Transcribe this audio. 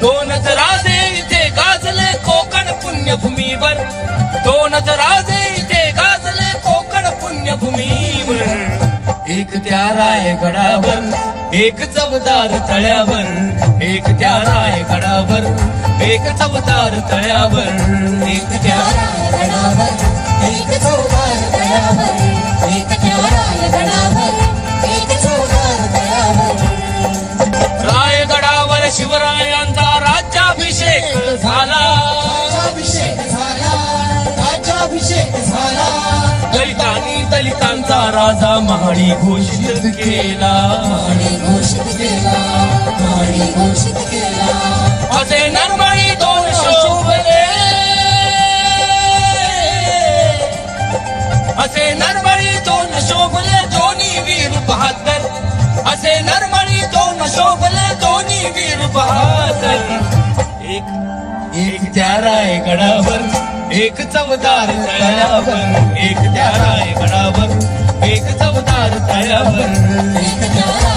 दोनच राजे इथे गाजले कोकण पुण्यभूमीवर. दोनच राजे इथे गाजले कोकण पुण्यभूमीवर. एक त्या रायगडावर एक चवदार तळ्यावर. एक त्या रायगडावर एक चवदार तळ्यावर. एक त्या रायगडावर एक चवदार तळ्यावर. राजा महाडी घोषित केला. आणि घोषित केला आणि घोषित केला असे नरमाळी दोन शोभले. असे नरमाळी दोन शोभले दोन्ही वीर बहादर. असे नरमाळी दोन शोभले दोन्ही वीर बहादर. एक एक त्या रायगडावर एक चवदार तळ्यावर एक त्या रायगडावर. एक चवदार तळ्यावर एक त्याराय